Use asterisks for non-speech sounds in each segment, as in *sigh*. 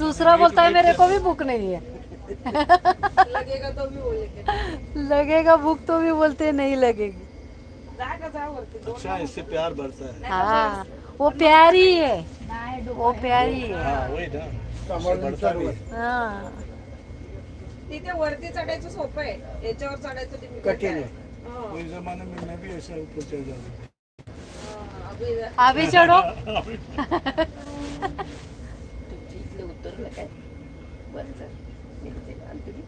दूसरा बोलता है मेरे को भी भूख नहीं है। लगेगा तो भी बोलेंगे लगेगा भूख तो भी बोलते हैं नहीं लगेगी। जा का जा वरती दोन अच्छा इससे प्यार बढ़ता है। हाँ वो प्यारी है। वो प्यारी है। हाँ वही ना। इससे बढ़ता भी है। हाँ। तिथे वरती चढायचं सोपं आहे. याच्यावर चढायचं कठीण आहे. जमाने में मैं भी ऐसा ऊपर चढ़ जाता था हा, अभी अभी चढ़ो. उतरलं काय? वरचं मेरीजेला आणि तुम्ही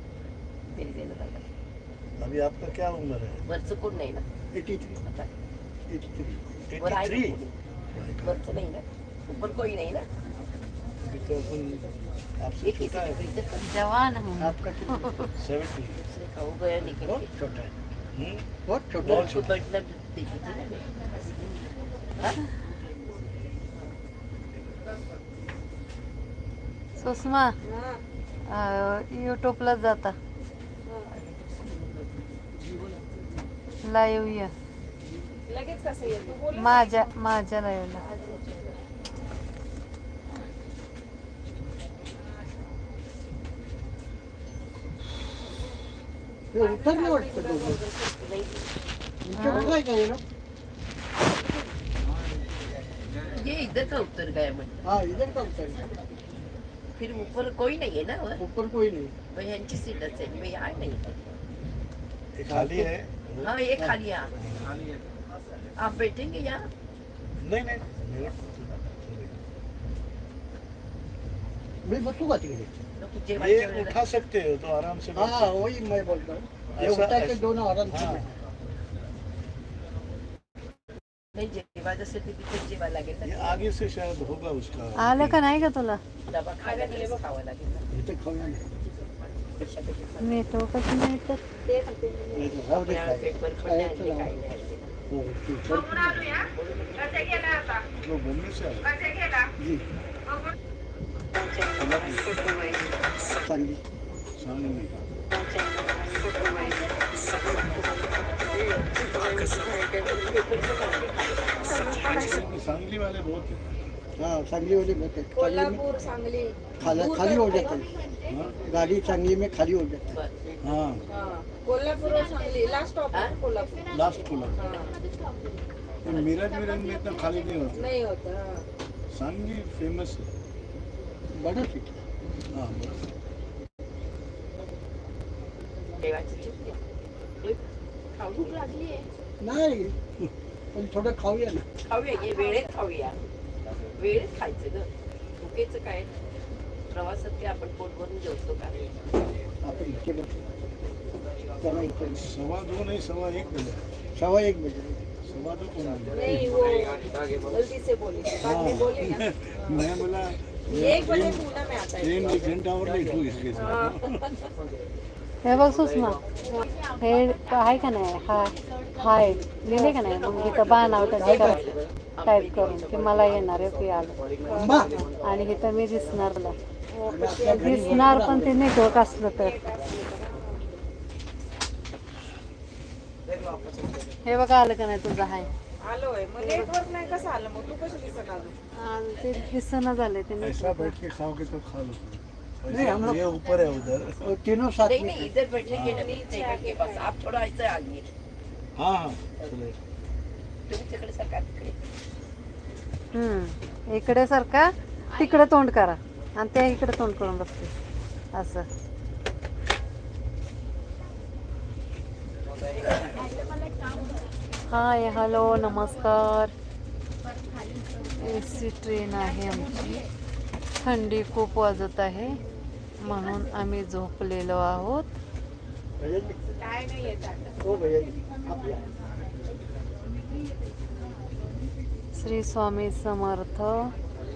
मेरीजेला बघा अभी आपका क्या उम्र है वरचं कोण नाही ना? Eighty three. आता. Eighty three. वर आहे 83 ना कोणी? वरचं नाही ना? ऊपर कोणी नाही ना? अभी तो अपन आपसे एक छोटा है इथे पण जवान हूँ आपका कितना सेवेंटी खाऊ गया निकल बहुत छोटा है हम्म बहुत छोटा बहुत है? खूप मतलब देखी थी ना. मैं हाँ? सुषमा हा, युट्यूबला जाता. हा. लाईव्ह ये लगेच कसं येईल तू बोल माझ्या माझ्या लाईव्हला ये इधर का उतर गया मैं हा इधर का उतर फिर ऊपर कोई नहीं है ना ऊपर कोई नहीं। मैं यांची मी आहे नाही ये खाली है? हाँ ये खाली है। आप बैठेंगे यहाँ? नहीं नहीं। मी का तिकडे नको ये उठा सकते हो तो आराम से हा वही मैं बोलता हूँ। ये उठा के दोनों आराम से हाँ। नाही जेवायचं असेल तर तिथे जेवा लागेल. ये ना आगे से शायद होगा उसका. आलं का नाही का तुला? डबा खायला गेलं खावं लागेल ना. इथे खाऊया ना. कशापेक्षा. नेटवर्कच नाही तर? नाही तर राहू दे काय. पेपर पण खायचं नाही राहू काही दे. नाही. हो, ठीक आहे. जो मुंबई से आया जी. चांगली. सामने में सांगली वाले बहुत है हाँ चांगली वाली बहुत है कोल्हापूर सांगली खाला दूर खाली हो? जाता है हाँ गाड़ी चांगली में खाली हो जाता है. हाँ हा. कोल्हापूर और सांगली लास्ट स्टॉप हा? कोल्हापूर लास्ट हा. मिरज मिरज में इतना खाली नहीं होता नाही होत हा. सांगली फेमस है बड़ा सिटी हाँ. खाऊ भूक लागली आहे नाही पण थोडं खाऊया ना. खाऊया ये वेळेत खाऊया. वेळेत खायचं ग. भुकेचं काय? प्रवासात काय आपण पोट भरून जेवतो का? आपण इथे बसू चला इथे बसू. सवा दो नहीं सवा एक बजे. सवा एक बजे. सवा दो कौन बजे? नहीं वो गलती से बोली. बाद में बोली ना. मैं बोला एक बजे पूना में आता. है ट्रेन एक घंटा और लेट हुई इसके साथ हे. बघ सुषमा हे आहे का नाही? हाय हाय लिहिले का नाही? मग इथं बा नाव टाईप करून की मला येणार आहे की आलं. आणि इथं मी दिसणार ना दिसणार पण ते नेटवर्क असलं तर. हे बघा आलं का नाही तुझं हाय? आलोय मग नेटवर्क नाही कसं आलं? मग तू दिसना झाले ते नहीं, हम लोग- ये ऊपर है उधर तीनों साथ नहीं में नहीं इधर बैठेंगे ना टेबल के पास आप थोड़ा ऐसे आइए। हाँ हाँ तुम्ही तिकडे सरका तिकडे। हम्म इकडे सारखा तिकडे तोंड करा. आणि त्या इकडे तोंड करून बसते. असं. हाय हॅलो नमस्कार. ए सी ट्रेन आहे आमची. थंडी खूप वाजत आहे. म्हणून आम्ही झोपलेलो आहोत. हो. श्री स्वामी समर्थ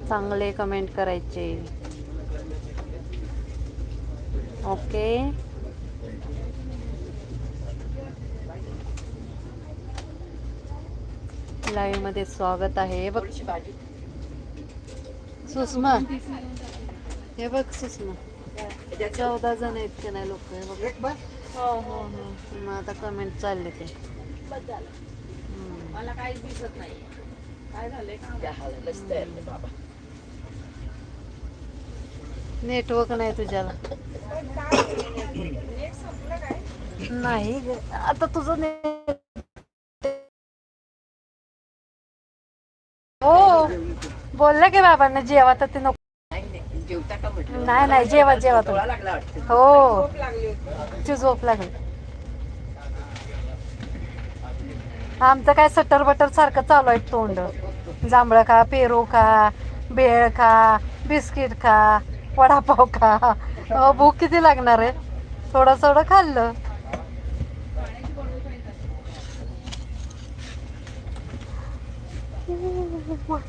चांगले कमेंट करायचे. ओके. लाईव्हमध्ये स्वागत आहे. हे बघ. सुषमा. हे बघ सुषमा. चौदा जण आहेत का नाही लोक हे बघ. एक बार हो हो हो. मग आता कमेंट चालले ते. मला काहीच दिसत नाही काय झालंय बाबा. नेटवर्क नाही तुझ्याला. नाही ग. आता तुझं नेट हो बोललं की बाबांना जेवा तर ते नको जेवता का म्हटलं. नाही नाही जेवा जेवा डोळा तुम्ही. लागला वाटतं. हो. ती झोप लागली. आमचं काय सटर बटर सारखं चालू आहे तोंड. जांभळं खा पेरू खा भेळ खा बिस्किट खा वडापाव खा. अहो, भूक किती लागणार आहे? थोडं थोडं खाल्लं.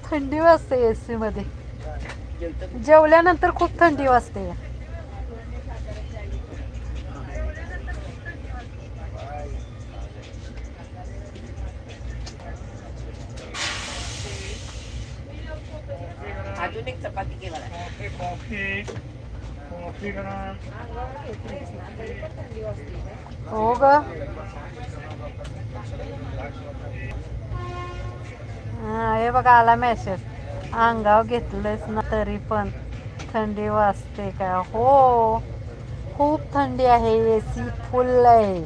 थंडी वाजते एसी मध्ये. जेवल्यानंतर खूप थंडी वाजते. अजून एक चपाती? हो ग. हा हे बघा आला मेसेज अंगाव घेतलंच ना तरी पण थंडी वाजते का? हो. खूप थंडी आहे. ए सी फुल आहे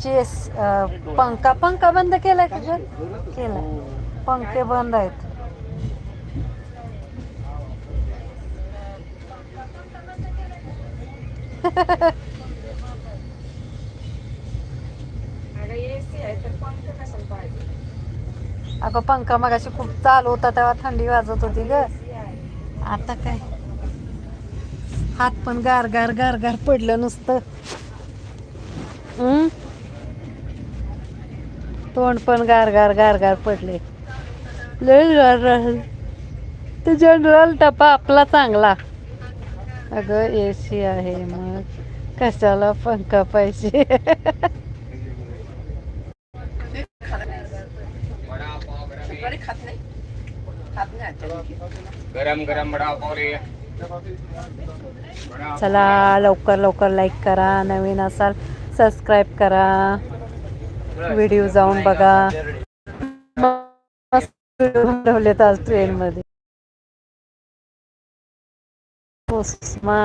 चेस पंखा पंखा बंद केला का केला पंखे बंद आहेत. एसी आहे तर पंखे कशाला पाहिजे? अगं पंखा मगाशी खूप चालू होता तेव्हा थंडी वाजत होती ग. एसी आता काय? हात पण गार गार गार गार पडलं नुसतं. हम्म? तोंड पण गार गार गार गार पडले. लय गार राहील ते जनरल डबा आपला चांगला. अगं ए सी आहे मग. कशाला पंखा पाहिजे *laughs* दुपारी खात नाही खात नाही अचानक गरम गरम चला लवकर लवकर लाईक करा नवीन असाल सबस्क्राईब करा व्हिडिओ जाऊन बघा. बनवलेत आज ट्रेन मध्ये. उस्मा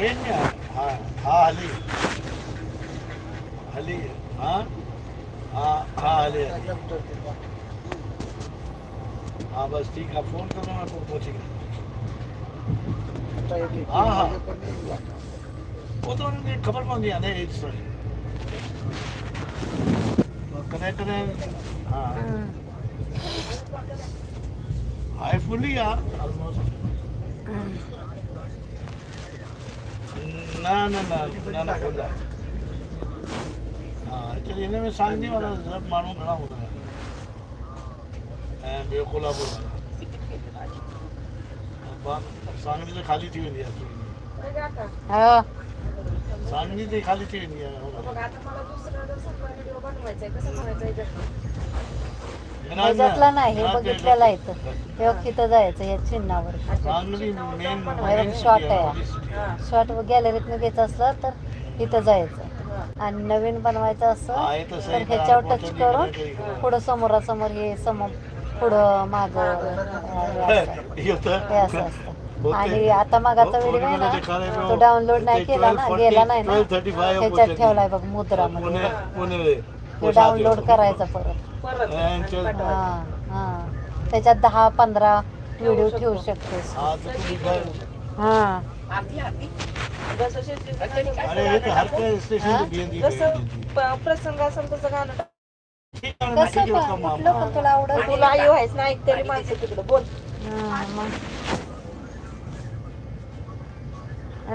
हा हा आली आली हा? हा हा आली. हाँ बस ठीक है फोन करो मैं आपको पहुंचेगा हाँ हाँ. वो तो उनकी खबर पहुंच नहीं इस कनेक्ट कनेक्ट हाँ. हाई फुली यार. ऑलमोस्ट ना ना ना ना ना खुला हाँ एक्चुअली इन्हें में सांगली वाला सब मालूम खड़ा होता है ऐं ॿियो कोल्हापुर सांगली त खाली थी वेंदी आहे बघ आता हो सांगली ते खाली थी वेंदी आहे बघ आता मला दुसऱ्या दिवसात व्हिडिओ बनवायचा आहे कसं म्हणायचं याच्यात ह्याच्यातला नाही हे बघितलेलं आहे इथं तेव्हा तिथं जायचं या चिन्हावर shot आहे. शॉर्ट गॅलरीतनं घ्यायचं असलं तर इथं जायचं. आणि नवीन बनवायचं असं तर ह्याच्यावर टच करून पुढं समोरासमोर हे समोर पुढं माग हे असं असतं. आणि आता मागाचा व्हिडिओ आहे ना तो डाउनलोड नाही केला ना 12, गेला नाही ना. 12, 35 ह्याच्यात. ठेवलाय बघ पुणे तो डाउनलोड करायचा परत. परत हा हा त्याच्यात दहा पंधरा व्हिडिओ ठेवू शकतेस. हा तुम्ही हा. आधी आधी. बस असे अरे हे तर स्टेशन हा? जसं. प- गाणं कसं पण कुठलं तुला आवडत तुला आई व्हायच नाही तरी माणसं तिकडे बोल. हा, मग.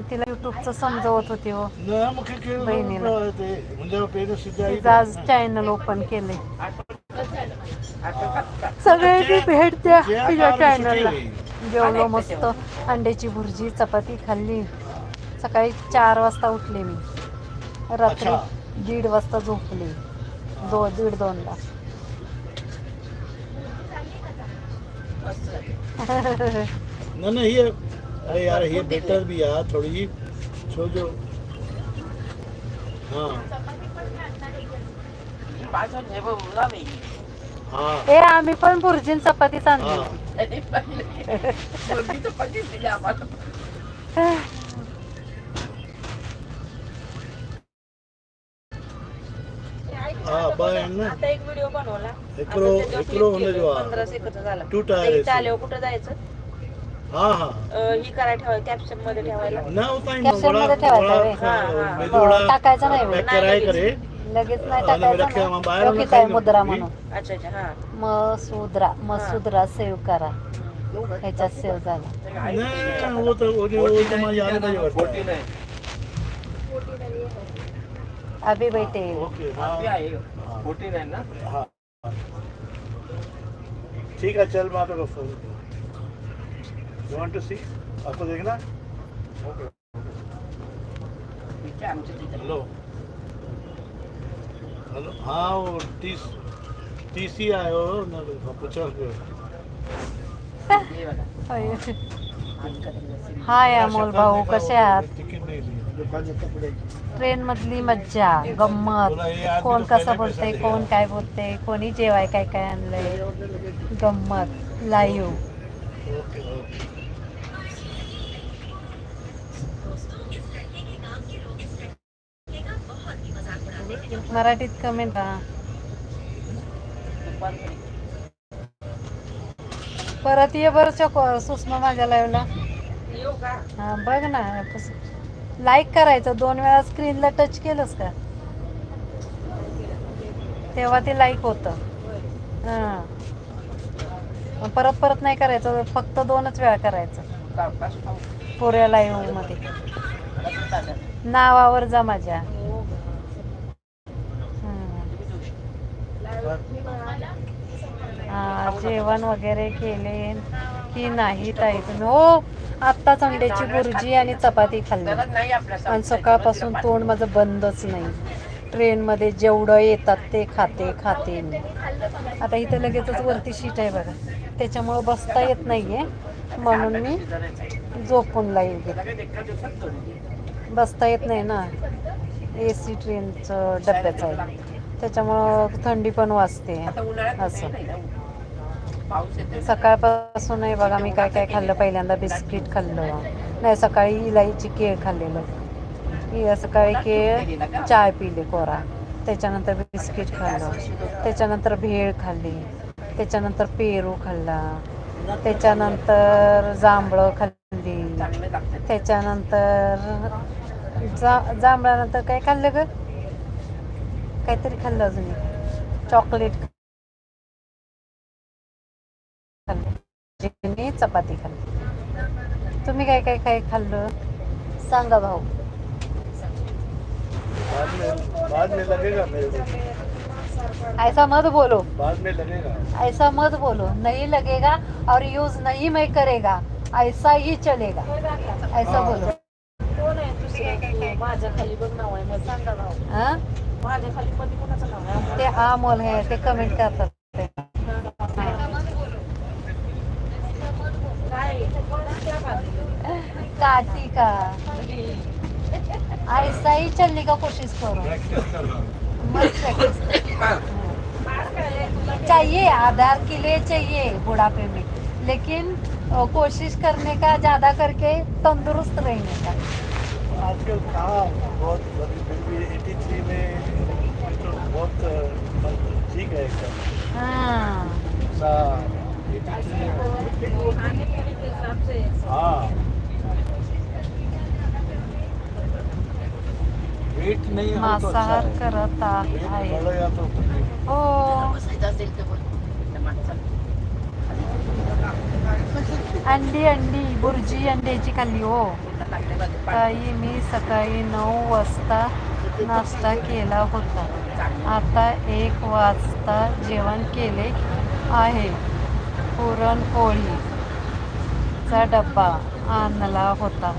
तिला युट्यूबचं समजवत होती हो. बहिणीला. म्हणजे आज चॅनल ओपन केले सगळ्यांनी भेट द्या काळात चॅनलला जेवलो मस्त. अंड्याची भुर्जी चपाती खाल्ली. सकाळी चार वाजता उठले मी. रात्री. दीड वाजता झोपले. दो दीड दोनला. नहीं अरे यार ये बेटर भी यार थोड़ी सो जो हा। पाच हे। हा ए आम्ही पण भुर्जीन चपातीच आणली. हा। चपाती हाँ ना. आता एक व्हिडिओ बनवला. जो पंधरा सेकंद झाला. आता टायर इथं आल्यावर कुठं जायचं? हाँ हाँ. अं, ही करायला ठेवा कॅप्शनमध्ये ठेवायला. ना होता ही Caption बड़ा मध्ये ठेवायचा? हाँ, हाँ. टाकायचं नाही करे. लगेच नाही मी टाकायचं मग ना. बाहेर योग्य मुद्रा. म्हणून. अच्छा अच्छा हा. मसुद्रा मसुद्रा सेव्ह करा. ह्याच्यात सेव्ह झाला. नहीं वो तो वो जो वो तो मैं याद नहीं. करता अभी बैठे ओके हाँ. आहे. हाँ. आहे हाँ. ठीक है चल मैं आपको phone you want to see आपको देखना? हेलो हेलो हाँ वो टी टी सी आयो ना पूछा हे हाय अमोल भाऊ कसे आहात ट्रेन मधली मज्जा गंमत कोण कसं बोलते कोण काय बोलते कोणी जेवाय काय काय आणलंय गंमत लाईव्ह मराठीत कमेंट करा. परत ये बरं चको सुषमा माझ्या लाईव्हला हा बघ ना लाईक करायचं दोन वेळा स्क्रीनला टच केलंस का? तेव्हा ते लाईक होतं. हां. परत परत नाही करायचं फक्त दोनच वेळा करायचं. पुऱ्या लाईव्हमध्ये. नावावर जा माझ्या हो. हं. तुम्ही देऊ जेवण वगैरे केले की नाही ताई? तुम्ही हो आत्ताच अंड्याची भुर्जी आणि चपाती खाल्ली. आणि सकाळपासून तोंड माझं बंदच नाही. ट्रेनमध्ये जेवढं येतात ते खाते खाते मी. आता इथं लगेचच वरती शीट आहे बघा. त्याच्यामुळं बसता येत नाही आहे म्हणून मी झोपून लाईन बसता येत नाही ना. ए सी ट्रेनचं डब्याचं आहे. त्याच्यामुळं थंडी पण वाजते. असं. सकाळपासून नाही बघा मी काय काय खाल्लं पहिल्यांदा बिस्किट खाल्लं. नाही सकाळी इलायची केळ खाल्लेलं. सकाळी केळ चाय पिले कोरा त्याच्यानंतर बिस्किट खाल्लं. त्याच्यानंतर भेळ खाल्ली. त्याच्यानंतर पेरू खाल्ला. त्याच्यानंतर जांभळं खाल्ली. त्याच्यानंतर जा जांभळानंतर काय खाल्लं ग? काहीतरी खाल्लं अजून एक. चॉकलेट खाल्लं. मी चपाती खाल्ली. तुम्ही काय काय काय खाल्लं? सांगा भाऊ. बाद में बाद में लगेगा मेरे को ऐसा मत बोलो. बाद में लगेगा ऐसा मत बोलो. नहीं लगेगा और यूज नहीं मैं करेगा. ऐसा ही चलेगा. ऐसा बोलो. कोण आहे? माझ्या खाली बघ नाव आहे. मग सांगा हाँ? माझ्या खाली मध्ये कोणाचं नाव आहे? ते अमोल है ते कमेंट करतात ते. काय? त्या खाली. काटी का ऐसा ही चलने का कोशिश करो? चाहिए आधार के लिए चाहिए बुढ़ापे में. लेकिन अ, कोशिश करने का ज़्यादा करके तंदुरुस्त रहने का. आजकल कहाँ बहुत अभी फिर भी एटी थ्री में बहुत ठीक है एकदम। हाँ। सा 83 में खाने पीने के हिसाब से हाँ। वेट नहीं हो। मांसाहार करत आहे हो. अंडी अंडी बुर्जी अंड्याची खाल्ली हो. ताई मी सकाळी नऊ वाजता नाश्ता केला होता. आता एक वाजता जेवण केले आहे. पुरणपोळीचा डब्बा आणला होता.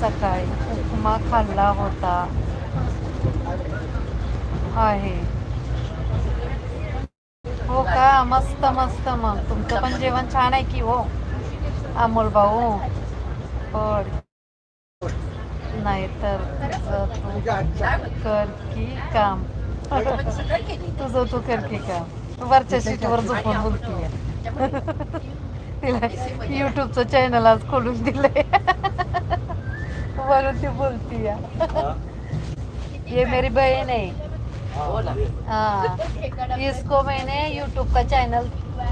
सकाळी उपमा खाल्ला होता आहे. हो का? मस्त मस्त. मग तुमचं पण जेवण छान आहे की हो? अमोल भाऊ? हो नाही तर तू कर की काम. *laughs* तुझं तू कर की वरच्या सीटवर झोपून बोलतीये *laughs* तिला युट्यूबचं चॅनल आज खोलून दिलंय. *laughs* वरून ती बोलतीये हाँ, ये मेरी बहन है. हो ना. हाँ, हाँ इसको मैंने यूट्यूब का चैनल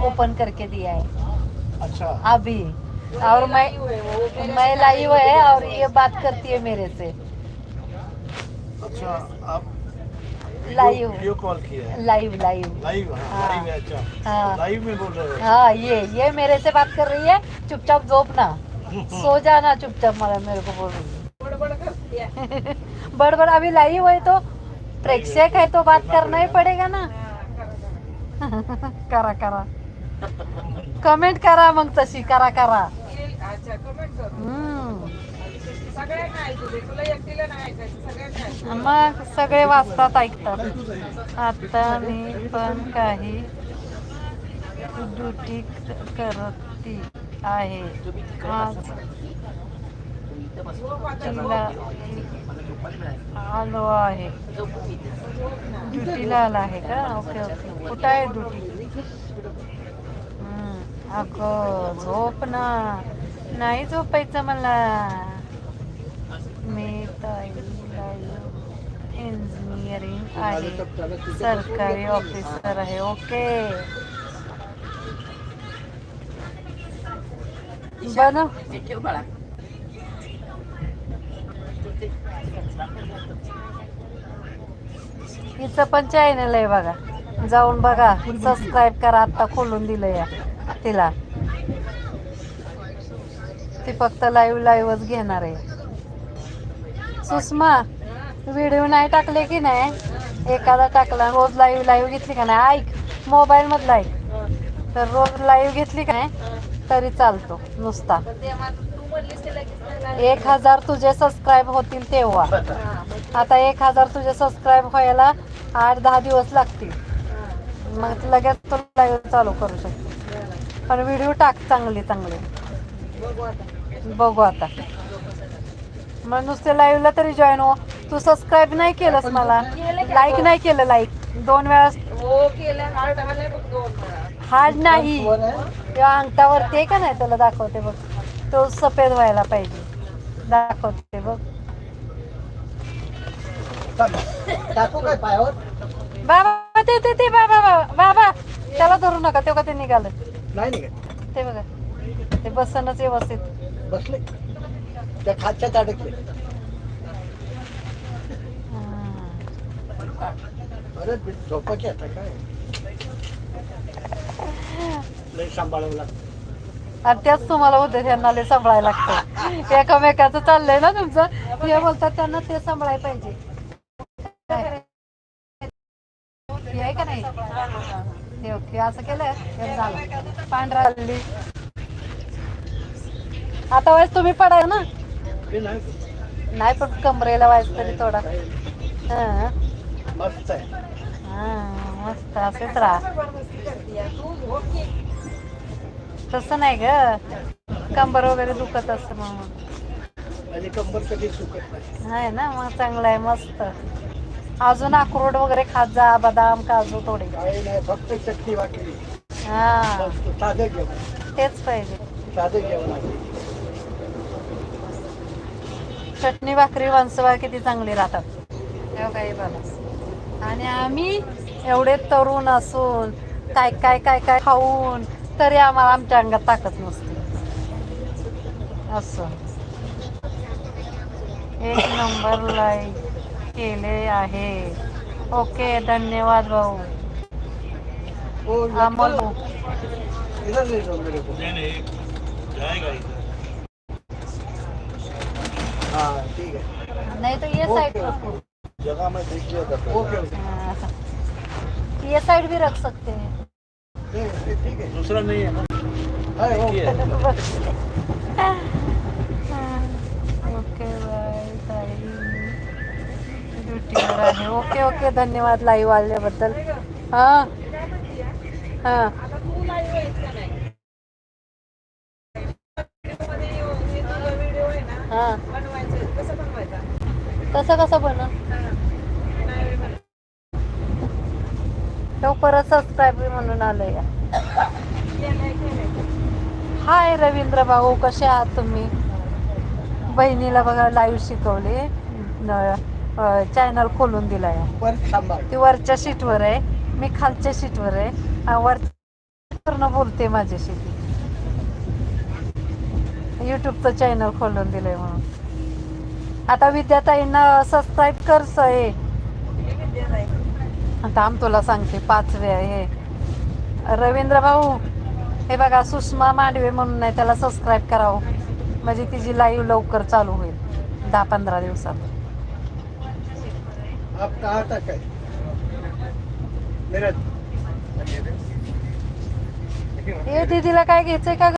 ओपन करके दिया है. अच्छा. अभी. और मैं मैं लाइव है और ये बात करती है मेरे से. अच्छा आप लाइव वीडियो कॉल किया है। लाइव लाइव लाइव हाँ हाँ। लाइव अच्छा। हाँ. लाइव में बोल रहे हो। हाँ ये ये मेरे से बात कर रही है। चुपचाप जोपना *laughs* सो जाना चुपचाप मला मेरे को बोल रही है। *laughs* बडबड अभी लाइव है तो प्रेक्षक है तो बात करना ही पड़ेगा। ना। करा. करा। कमेंट करा मग तशी करा करा। येईल. अच्छा कमेंट करू. हम्म. मग सगळे वाचतात ऐकतात. आता मी पण काही ड्युटी करती आहे. आज तिला आलो आहे. ड्युटीला आला आहे का? ओके ओके कुठं आहे ड्युटी अगं झोप ना. नाही झोपायचं मला. मी ताई इंजिनिअरिंग आहे सरकारी ऑफिसर आहे ओके बनव हिचं पण चॅनल आहे बघा जाऊन बघा सबस्क्राईब करा आता खोलून दिलं या तिला ती फक्त लाईव्ह लाईव्हच घेणार आहे सुषमा व्हिडिओ नाही टाकले की नाही? एखादा टाकला रोज लाईव्ह लाईव्ह घेतली का नाही? ऐक मोबाईल मधला ऐक. तर रोज लाईव्ह घेतली का नाही तरी चालतो नुसता. एक हजार तुझे सबस्क्राईब होतील तेव्हा. आता एक हजार तुझे सबस्क्राईब व्हायला आठ दहा दिवस लागतील. मग लगेच तू लाईव्ह चालू करू शकतो. पण व्हिडिओ टाक चांगले चांगले. बघू आता. मग नुसते लाईव्हला तरी जॉईन हो. तू सबस्क्राईब नाही केलंस मला. लाईक नाही केलं लाईक दोन वेळा हो हार्ड नाही. किंवा अंगठावरती आहे का नाही? तुला दाखवते बघ. तो सफेद व्हायला पाहिजे. दाखवते बघ. बाबा ते ते ते बाबा बाबा बाबा. त्याला धरू नका तेव्हा ते निघालं. ते बघा. ते बसनच व्यवस्थित. बसले. त्या खाच्यात अडकले बरं झोपा की आता काय? लय सांभाळावं लागतं. आणि त्याच तुम्हाला होते त्यांना लय सांभाळायला लागतं. एकामेकाचं चाललंय ना तुमचं? हे बोलतात त्यांना ते सांभाळायला पाहिजे. हे आहे का नाही? ते ओके असं केलं हे झालं. पांढरा हल्ली. आता वेळेस तुम्ही पडाय ना? नाही. पण कमरेला वाईस तरी थोडा. हा. मस्त आहे. हा मस्त असेच राहा. तसं नाही ग. कंबर वगैरे दुखत असतं मग आणि कंबर कधी सुकत नाही. आहे ना मग चांगलं आहे मस्त. अजून अक्रोड वगैरे खात जा बदाम काजू थोडे. काही नाही फक्त चटणी वाटली हा. मस्त साधं जेवण. तेच पाहिजे. साधं जेवण आहे. चटणी भाकरी वंसवा किती चांगली राहतात. तेव्हा काही बघा. आणि आम्ही एवढे तरुण असून काय काय काय काय खाऊन तरी आम्हाला आमच्या अंगात ताकद नसते. असं. एक नंबर लाईक केले आहे. ओके धन्यवाद भाऊ. ओ अमोल हाँ ठीक है। नाही तर ये साइड जगह मैं देख लिया था ओके ओके ये साइड भी रख सकते हैं। ठीक है दूसरा नहीं है ना? Okay okay bye okay okay धन्यवाद लाईव्ह आल्याबद्दल हाँ हाँ। तसं कसं बनव? तो परत सबस्क्राईब म्हणून आलं या. हाय रवींद्र भाऊ कसे आहात तुम्ही? बहिणीला बघा लाईव्ह शिकवले. चॅनल खोलून थांबा. ती वरच्या सीटवर आहे. मी खालच्या सीटवर आहे. वरनं बोलते माझ्याशी. ती. युट्यूबचं चॅनल खोलून दिलंय म्हणून. आता विद्याताईंना सबस्क्राईब कर सये थांब तुला सांगते पाच वेळा हे. रवींद्र भाऊ हे बघा सुषमा मांडवे म्हणून आहे त्याला सबस्क्राईब करावं. म्हणजे तिची लाईव्ह लवकर चालू होईल दहा पंधरा दिवसात. आप कहाँ तक है? मेरा हे दीदीला काय घ्यायचंय का?